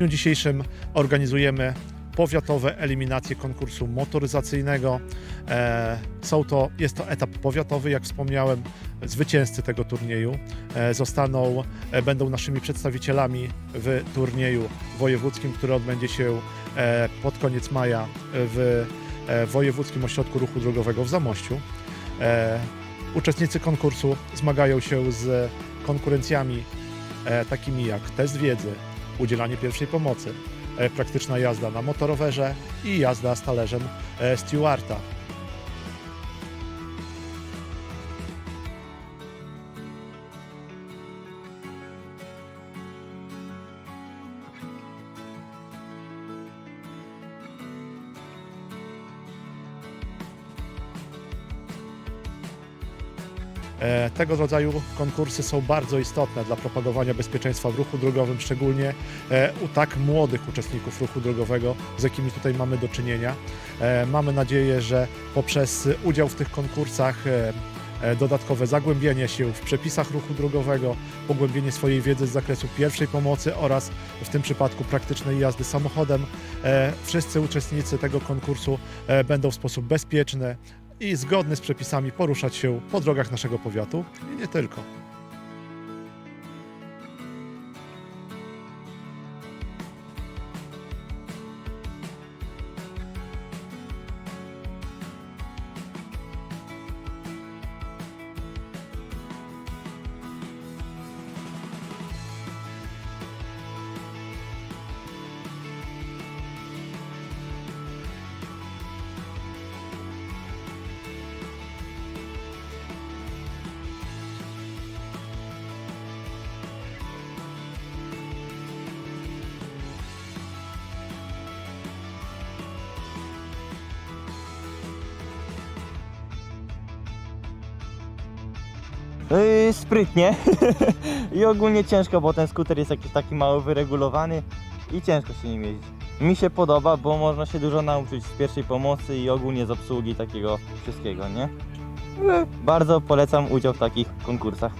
dniu dzisiejszym organizujemy powiatowe eliminacje konkursu motoryzacyjnego. E, Są to, jest to etap powiatowy, jak wspomniałem, zwycięzcy tego turnieju e, zostaną, e, będą naszymi przedstawicielami w turnieju wojewódzkim, który odbędzie się pod koniec maja w Wojewódzkim Ośrodku Ruchu Drogowego w Zamościu. Uczestnicy konkursu zmagają się z konkurencjami takimi jak test wiedzy, udzielanie pierwszej pomocy, e, praktyczna jazda na motorowerze i jazda z talerzem e, Stewarta. Tego rodzaju konkursy są bardzo istotne dla propagowania bezpieczeństwa w ruchu drogowym, szczególnie e, u tak młodych uczestników ruchu drogowego, z jakimi tutaj mamy do czynienia. E, Mamy nadzieję, że poprzez udział w tych konkursach e, e, dodatkowe zagłębienie się w przepisach ruchu drogowego, pogłębienie swojej wiedzy z zakresu pierwszej pomocy oraz w tym przypadku praktycznej jazdy samochodem. E, Wszyscy uczestnicy tego konkursu e, będą w sposób bezpieczny i zgodny z przepisami poruszać się po drogach naszego powiatu i nie tylko. Yy, sprytnie i ogólnie ciężko, bo ten skuter jest jakiś taki mało wyregulowany i ciężko się nim jeździć. Mi się podoba, bo można się dużo nauczyć z pierwszej pomocy i ogólnie z obsługi takiego wszystkiego, nie? Yy, Bardzo polecam udział w takich konkursach.